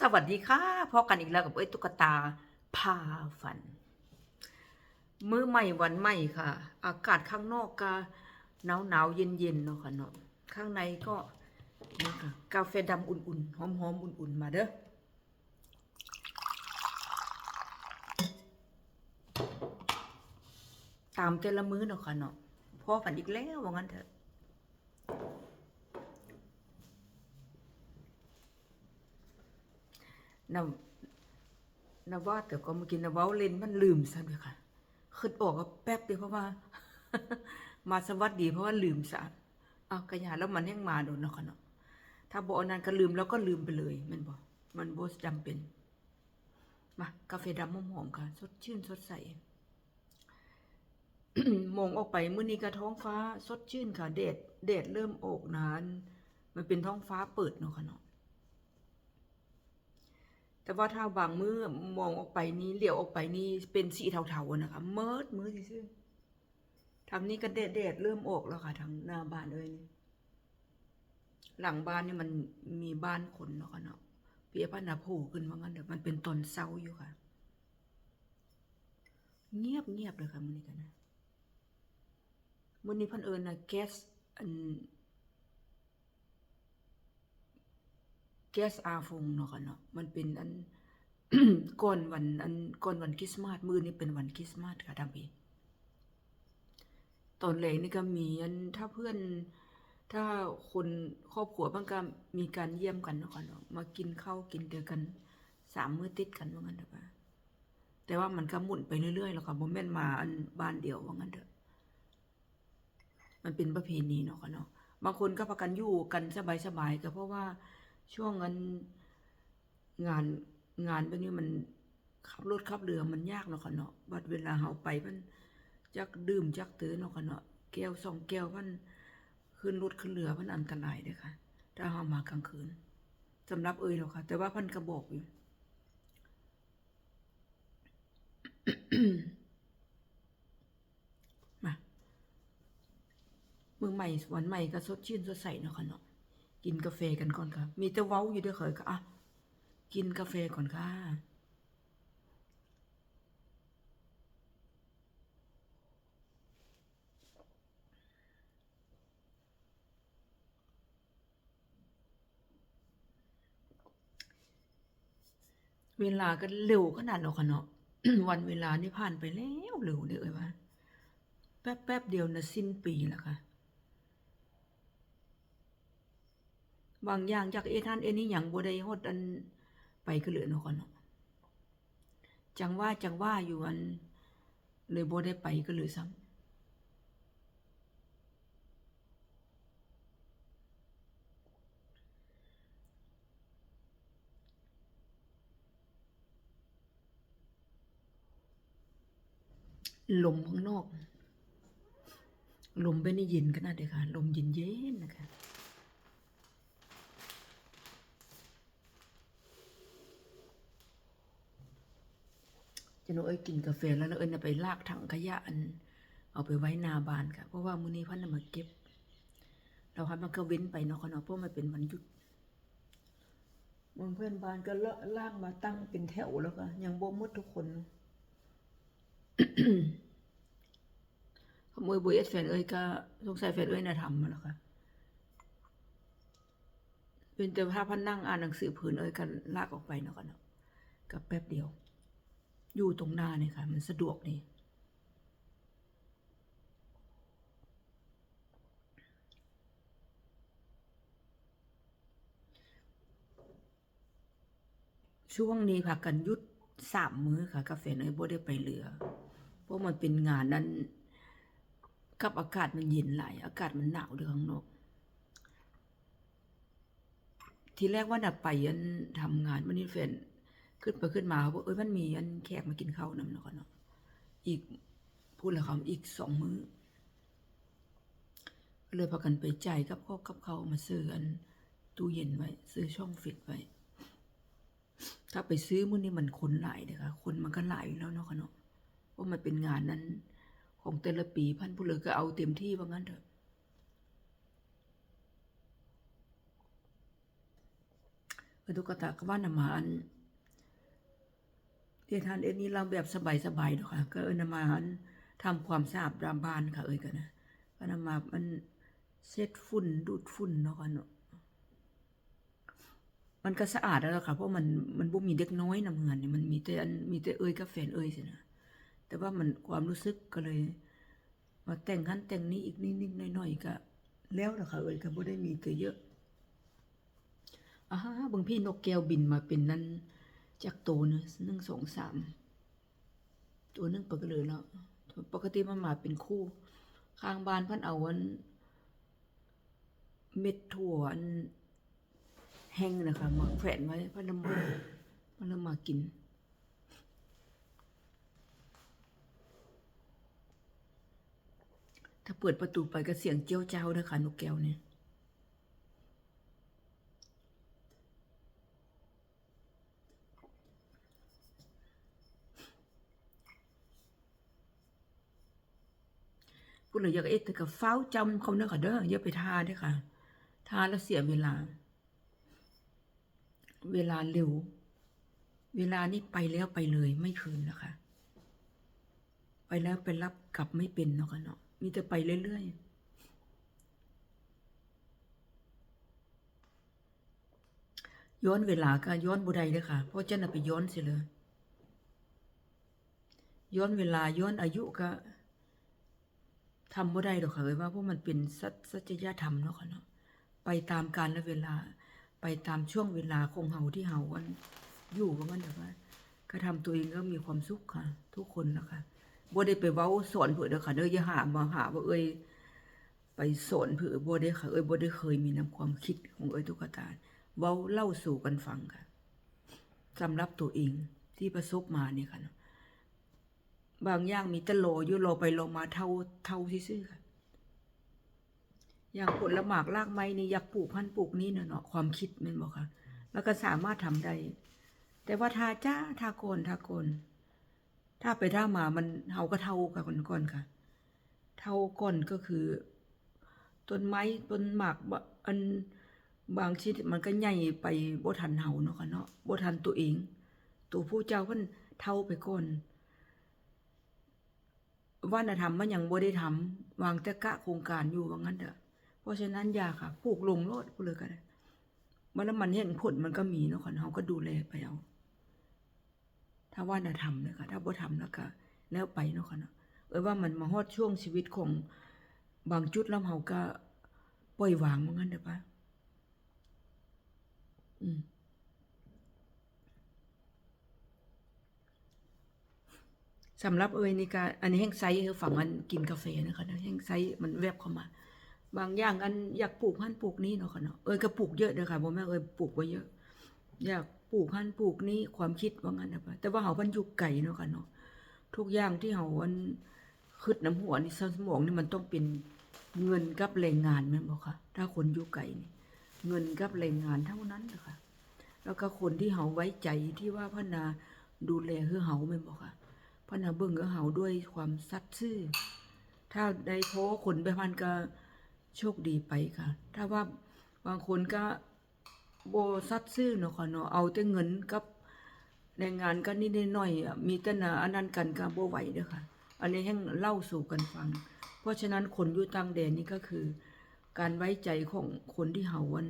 สวัสดีค่ะพอกันอีกแล้วกับเอ้ยตุ๊กตาพาฝัน มื้อใหม่วันใหม่ค่ะ อากาศข้างนอกก็หนาวหนาวเย็นเย็นๆเนาะค่ะเนาะข้างในก็นี่ค่ะกาแฟดำอุ่นๆหอมๆอุ่นๆ มาเด้อตามแต่ละมื้อเนาะค่ะเนาะพอฝันอีกแล้วว่างั้นเถอะ นำนว่าแต่ก็เมื่อกี้นะว้าเล่นมันลืมซะเลยค่ะขึ้นออกก็แป๊บเดียวเพราะว่า มาสวัสดีเพราะว่าลืมซะเอากระยาแล้วมันยังมาโดนเนาะค่ะเนาะถ้าบอกนนั้นก็ลืมแล้วก็ลืมไปเลย มันบอกมันบ่จำเป็น มากาแฟดำหอมๆค่ะ สดชื่นสดใสมองออกไปมื้อนี้ก็ท้องฟ้า สดชื่นค่ะแดดแดดเริ่มออกนานมันเป็นท้องฟ้าเปิดเนาะค่ะเนาะ แต่ว่าถ้าบางมือมองออกไปนี้เหลียวออกไปนี่เป็นสีเทาๆอะนะคะเมิดมือซื่อทางนี้ก็แดดเริ่มออกแล้วค่ะทางหน้าบ้านเลยนี่หลังบ้านนี่มันมีบ้านคนเนาะเนาะเปียพันนาโผล่ขึ้นว่างั้นเดี๋ยวมันเป็นตนเศร้าอยู่ค่ะ เงียบเงียบเลยค่ะมื้อนี้กันนะมื้อนี้พันเอิญนะแก๊สอัน แก๊สอาฟงเนาะค่ะเนาะมันเป็นอันก่อนวันอันก่อนวันคริสต์มาสมื้อนี้เป็นวันคริสต์มาสค่ะทางพี่ตอนแรกนี่ก็มีอันถ้าเพื่อนถ้าคนครอบครัวบางก็มีการเยี่ยมกันเนาะค่ะเนาะมากินข้าวกินเดือกันสามมื้อติดกันว่างั้นเถอะค่ะแต่ว่ามันก็หมุนไปเรื่อยๆแล้วค่ะบ่แม่นมาอันบ้านเดียวว่างั้นเถอะมันเป็นประเพณีเนาะค่ะเนาะบางคนก็พากันอยู่กันสบายๆก็เพราะว่า ช่วงนั้นงานงานแบบนี้มันขับรถขับเรือมันยากเนาะค่ะเนาะบัดเวลาเฮาไปมันจักดื่มจักเตือเนาะค่ะเนาะแก้วสองแก้วมันขึ้นรถขึ้นเรือมันอันตรายเด้อค่ะ ถ้าเฮามากลางคืนสำหรับเอ่ยเนาะค่ะ แต่ว่าพันก็บอกอยู่มามือใหม่วันใหม่ก็สดชื่นสดใสเนาะค่ะเนาะ กินกาแฟกันก่อนค่ะ มีแต่เว้าอยู่ด้อเคยค่ะอะกินกาแฟก่อนค่ะเวลาก็เร็วขนาดเนาะค่ะเนาะวันเวลานี่ผ่านไปแล้วเร็วเด้อเอ้ยว่าแป๊บแป๊บเดียวนะสิ้นปีแล้วค่ะ บางอย่างจากเอท่านเอนี่อย่างบ่ได้ฮอดอันไปก็เหลือเนาะก่อนเนาะจังว่าจังว่าอยู่อันเลยบ่ได้ไปก็เหลือซ้ำลมข้างนอก ลมเป็นเย็นขนาดเดียวค่ะ ลมเย็นเย็นนะคะ จะหนูเอ้ยกินกาแฟแล้วแล้วเอ้ยน่ะไปลากถังขยะอัน เอาไปไว้นาบานค่ะ เพราะว่ามื้อนี้พันน่ะมาเก็บ เราให้มันก็เว้นไปเนาะค่ะเนาะเพราะมันเป็นวันหยุดบางเพื่อนบ้านก็เลาะลากมาตั้งเป็นแถวแล้วก็ยังบ่หมดทุกคนเนาะขโมยบุยเอสแฟนเอ้ยก็สงสัยแฟนเอ้ยน่ะทำมาแล้วค่ะเป็นแต่ถ้าพันนั่งอ่านหนังสือผืนเอ้ยกันลากออกไปเนาะค่ะเนาะกับแป๊บเดียว อยู่ตรงหน้าเนี่ยค่ะ มันสะดวกดีช่วงนี้ค่ะกันยุดสามมื้อค่ะ กาแฟเนยบ่ได้ไปเรือ เพราะมันเป็นงานนั้น กับอากาศมันเย็นหลายอากาศมันหนาวเดือข้างนอกทีแรกว่าน่ะไปอันทำงานวันนี้แฟน ขึ้นไปขึ้นมาว่าเอ้ยมันมีอันแขกมากินข้าวนำเนาะค่ะเนาะอีกพูดแล้วคำอีกสองมื้อก็เลยพากันไปจ่ายกับข้าวกับเขามาซื้ออันตู้เย็นไว้ ซื้อช่องฟิตไว้ ถ้าไปซื้อมื้อนี้มันคนหลายเด้อค่ะคนมันก็หลายอยู่แล้วเนาะเนาะเพราะมันเป็นงานนั้น ของแต่ละปีพันผู้เลยก็เอาเต็มที่ว่างั้นเถอะตุ๊กตาก็ว่านามาอัน เดทานเอ็นนี้เราแบบสบายๆนะค่ะก็เออนามาอันทำความสะอาดรามบ้านค่ะ เอ้ยกันนะก็นามามันเช็ดฝุ่นดูดฝุ่นเนาะค่ะเนาะมันก็สะอาดแล้วล่ะค่ะ เพราะมันมันบ่มีเด็กน้อยนำเงินนี่มันมีแต่อันมีแต่เอ้ยกับแฟนเอ้ยสินะแต่ว่ามันความรู้สึกก็เลยมาแต่งหันแต่งนี้อีกนิดๆหน่อยๆก็แล้วล่ะค่ะเอ้ยก็บ่ได้มีแต่เยอะอ่าฮะบางพี่นกแก้วบินมาเป็นนั้น จากตัวหนึงหนึ่งสองสามตัวหนึ่งปกเลยแล้วปกติมันมาเป็นคู่ ข้างบ้านพันเอาวัน เม็ดถั่วอันแห้งนะคะมาแขวนไว้พันนำมามันนำมากินถ้าเปิดประตูไปก็เสียงเจียวเจ้านะคะนกแก้วเนี่ย พูดเลยอยากเอ็ดแต่กับเฝ้าจำเขาเนอะค่ะเด้ออย่าไปทาเด้อค่ะ ทาแล้วเสียเวลา เวลาเร็ว เวลานี้ไปแล้วไปเลยไม่คืนนะคะ ไปแล้วไปรับกลับไม่เป็นเนาะค่ะเนาะมีแต่ไปเรื่อยๆย้อนเวลาก็ย้อนบุได้เลยค่ะเพราะเจ้าน่ะไปย้อนเสียเลย ย้อนเวลาย้อนอายุก็ำบ่ได้ดอกค่ะเอ้ยว่าเพราะมันเป็นสัจสัจยธรรมเนาะค่ะเนาะไปตามกาลและเวลา ไปตามช่วงเวลาของเฮาที่เฮาวันอยู่กับมันแบบว่าก็ทำตัวเองก็มีความสุขค่ะ ทุกคนนะคะบ่ได้ไปเว้าสอนเผื่อเด้อค่ะเด้ออย่าหามาหาว่าเอ้ยไปสอนเผื่อบ่ได้ค่ะเอ้ยบ่ได้เคยมีนํความคิดของเอ้ยตุ๊กตาเว้าเล่าสู่กันฟังค่ะสำหรับตัวเองที่ประสบมาเนี่ยค่ะเนาะ บางอย่างมีตะโลอยู่โลไปโลมาเท่าเท่าซื่อค่ะอย่างผลละหมากลากไม้นี่อยากปลูกพันปลูกนี่เนาะนะความคิดม่นบอกค่ะ แล้วก็สามารถทำได้ แต่ว่าทาจ้าทาโกนทาโกนถ้าไปท่ามามันเฮาก็เท่ากับคนก่อนค่ะ เท่าก่อนก็คือต้นไม้ต้นหมากบะอันบางชนิดมันก็ใหญ่ไปบ่ทันเฮาเนาะค่ะเนาะบ่ทันตัวเอง ตัวผู้เจ้าเพิ่นเท่าไปก่อน วัฒนธรรมมันยังบ่ได้ทำวางต่กะโครงการอยู่ว่างั้นเถอะเพราะฉะนั้นอย่าค่ะปลูกลงโลดพูดเลยก็ได้มันแล้วมันเห็นผลมันก็มีเนาะค่ะเฮาก็ดูแลไปเอาถ้าวัฒนธรรมเลยค่ะถ้าบ่ทำแล้วก็แล้วไปเนาะค่ะเนาะเอ้ยว่ามันมาฮอดช่วงชีวิตของบางจุดแล้วเฮาก็ปล่อยวางว่างั้นเด้อปะอืม สำหรับเอยนี่ก็อันนี้แห้งไซส์คือฝั่งมันกินกาแฟนะคะนะแห้งไซส์มันแวบเข้ามา บางอย่างอันอยากปลูกพันปลูกนี้เนาะค่ะเนาะเอยก็ปลูกเยอะเด้อค่ะบ่แม่เอยปลูกไว้เยอะ อยากปลูกพันปลูกนี้ความคิดว่างั้นนะปะแต่ว่าเฮามันอยู่ไกลเนาะค่ะเนาะทุกอย่างที่เฮาอันคิดน้ำหัวนี่สมองนี่มันต้องเป็นเงินกับแรงงานแม่นบ่ค่ะถ้าคนอยู่ไกลนี่เงินกับแรงงานเท่านั้นนะคะแล้วก็คนที่เฮาไว้ใจที่ว่าพัฒนาดูแลคือเฮาแม่นบ่ค่ะ พระนาเบิ่งก็เฮาด้วยความสัตย์ซื่อ ถ้าได้โทรคนไปพันก็โชคดีไปค่ะ ถ้าว่าบางคนก็โบสัตย์ซื่อเนาะค่ะเนาะเอาแต่เงินกับแรงงานก็นิดหน่อย มีแต่นะอันนั้นกันก็บ่ไหวเด้อค่ะ อันนี้ให้เล่าสู่กันฟัง เพราะฉะนั้นคนอยู่ต่างแดนนี่ก็คือ การไว้ใจของคนที่เฮาวัน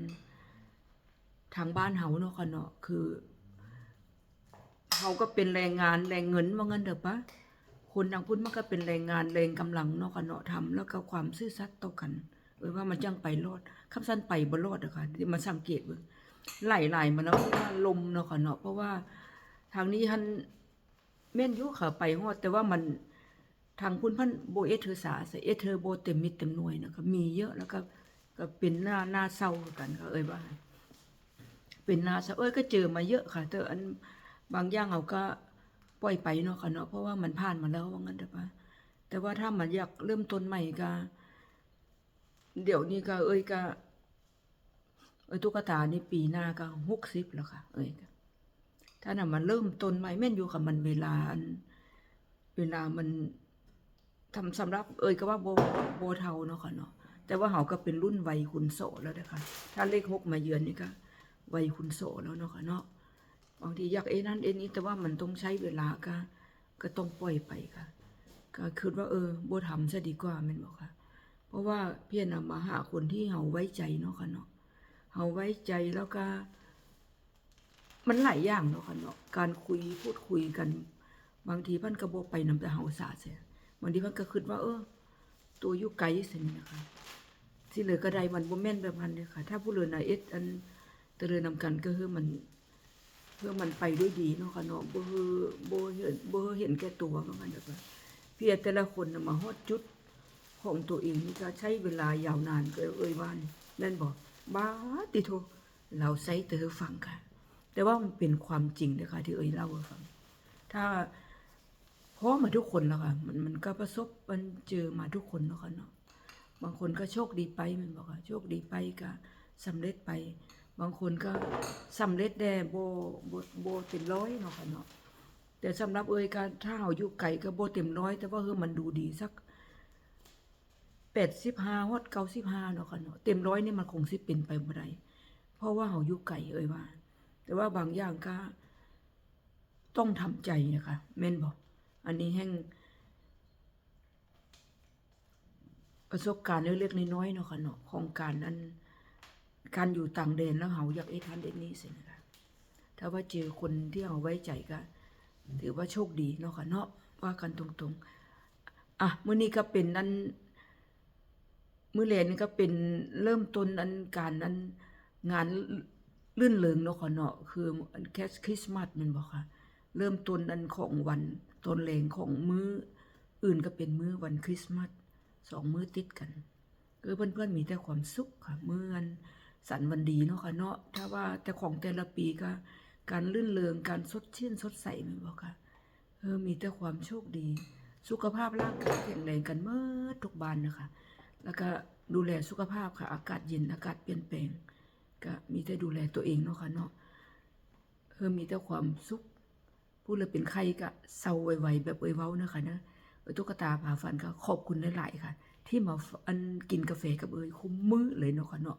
ทางบ้านเฮาเนาะค่ะเนาะคือ เขาก็เป็นแรงงานแรงเงินว่างั้นเถอะปะคนทางพุทธมันก็เป็นแรงงานแรงกำลังเนาะค่ะเนาะทำแล้วก็ความซื่อสัตย์ต่อกันเออว่ามันจังไปรอดคำสั้นไปบ่รอดอะค่ะที่มาสังเกตเบิ่งไหลๆมาแล้วว่าลมเนาะค่ะเนาะเพราะว่าทางนี้ท่านแม่นยู่ค่ะไปฮอดแต่ว่ามันทางคุณพันโบเอเธอสาใส่เอเธอโบเต็มมิดเต็มหน่วยนะคะมีเยอะแล้วก็ก็เป็นหน้าหน้าเศร้ากันค่ะเอ้ยว่า เป็นนาซะเอ้ยก็เจอมาเยอะค่ะแต่อัน บางอย่างเราก็ปล่อยไปเนาะค่ะเนาะเพราะว่ามันผ่านมาแล้วว่างั้นเถอะปะแต่ว่าถ้ามันอยากเริ่มต้นใหม่ก็เดี๋ยวนี้ก็ เอ้ยก็เอ้ยตุ๊กตานี่ปีหน้าก็หกสิบแล้วค่ะ เอ้ยถ้าน่ะมันเริ่มต้นใหม่แม่นอยู่ค่ะมันเวลาเวลามันทำสำหรับ เอ้ยก็ว่าโบโบเทาเนาะค่ะเนาะแต่ว่าเขาก็เป็นรุ่นวัยคุณโสแล้วนะคะถ้าเลขหกมาเยือนนี่ก็วัยคุณโสแล้วเนาะค่ะเนาะ บางทีอยากเอ้นั่นเอ้นี้แต่ว่ามันต้องใช้เวลาก็ก็ต้องปล่อยไปค่ะ ก็คิดว่าเออบ่ทำซะดีกว่าแม่นบ่ค่ะ เพราะว่าเพียรนำมาหาคนที่เฮาไว้ใจเนาะค่ะเนาะเฮาไว้ใจแล้วก็ มันหลายอย่างเนาะค่ะเนาะการคุยพูดคุยกัน บางทีพิ่นก็บ่ไปนำแต่เฮาซาเสียบางทีพิ่นก็คิดว่า เออ ตัวอยู่ไกลสินี่นะคะที่เหลือก็ได้มันบ่แม่นแบบนั้นเด้อค่ะ ถ้าผู้เรือนน่ะเอ็ดอันเจริญนำกันก็คือมัน เพื่อมันไปด้วยดีเนาะค่ะเนาะบ่คือบ่เห็นบ่เห็นแก่ตัวว่างั้นเด้อค่ะเพียแต่ละคนมาฮอดจุดของตัวเองนี่ก็ใช้เวลายาวนานก็เอ่ยว่านนั่นบอกบ้าติโทเราใช้เตอฟังค่ะ แต่ว่ามันเป็นความจริงนะคะที่เอ่ยเล่าให้ฟัง ถ้าเพราะมาทุกคนแล้วค่ะมันมันก็ประสบมันเจอมาทุกคนเนาะค่ะเนาะบางคนก็โชคดีไปมันบอกว่าโชคดีไปก็สำเร็จไป บางคนก็สำเร็จได้โบโบโบเต็มร้อยเนาะค่ะเนาะแต่สำหรับเอ่ยการถ้าเฮาอยู่ไกลก็โบเต็มร้อย แต่ว่าเออมันดูดีสักแปดสิบห้าฮอดเก้าสิบห้าเนาะค่ะเนาะเต็มร้อยนี่มันคงสิเป็นไปบ่ได้เพราะว่าเฮาอยู่ไกลเอ่ยว่า แต่ว่าบางอย่างก็ต้องทำใจนะคะแม่นบอกอันนี้แห่งประสบการณ์เล็กๆน้อยๆเนาะค่ะเนาะของการนั้น การอยู่ต่างแดนแล้วเฮาอยากเอ็ดทันเด็ดนี้สินะคะถ้าว่าเจอคนที่เฮาไว้ใจก็ถือว่าโชคดีเนาะค่ะเนาะว่ากันตรงๆ อะมื้อนี้ก็เป็นนั้นมื้อแลนี่ก็เป็นเริ่มต้นอันการนั้นงานลื่นเริงเนาะค่ะเนาะคือแคสคริสต์มาสมันบ่ค่ะ เริ่มต้นอันของวันต้นแรงของมื้ออื่นก็เป็นมื้อวันคริสต์มาสสองมื้อติดกัน คือเพื่อนๆมีแต่ความสุขค่ะเมื้อน สันวันดีเนาะค่ะเนาะถ้าว่าแต่ของแต่ละปีก็การลื่นเริงการสดชื่นสดใสมันบ่ค่ะเออมีแต่ความโชคดี สุขภาพร่างกายแข็งแรงกันเมื่อทุกบานนะคะ แล้วก็ดูแลสุขภาพค่ะ อากาศเย็นอากาศเปลี่ยนแปลง ก็มีแต่ดูแลตัวเองเนาะค่ะเนาะเออมีแต่ความสุขพูดเลยเป็นใครก็เศร้าไวๆแบบเอ้ยเว้านะคะนะเอ้ตุ๊กตาผาฟันก็ขอบคุณหลายๆค่ะ ที่มาอันกินกาแฟกับเอ้ยคุ้มมื้อเลยเนาะค่ะเนาะ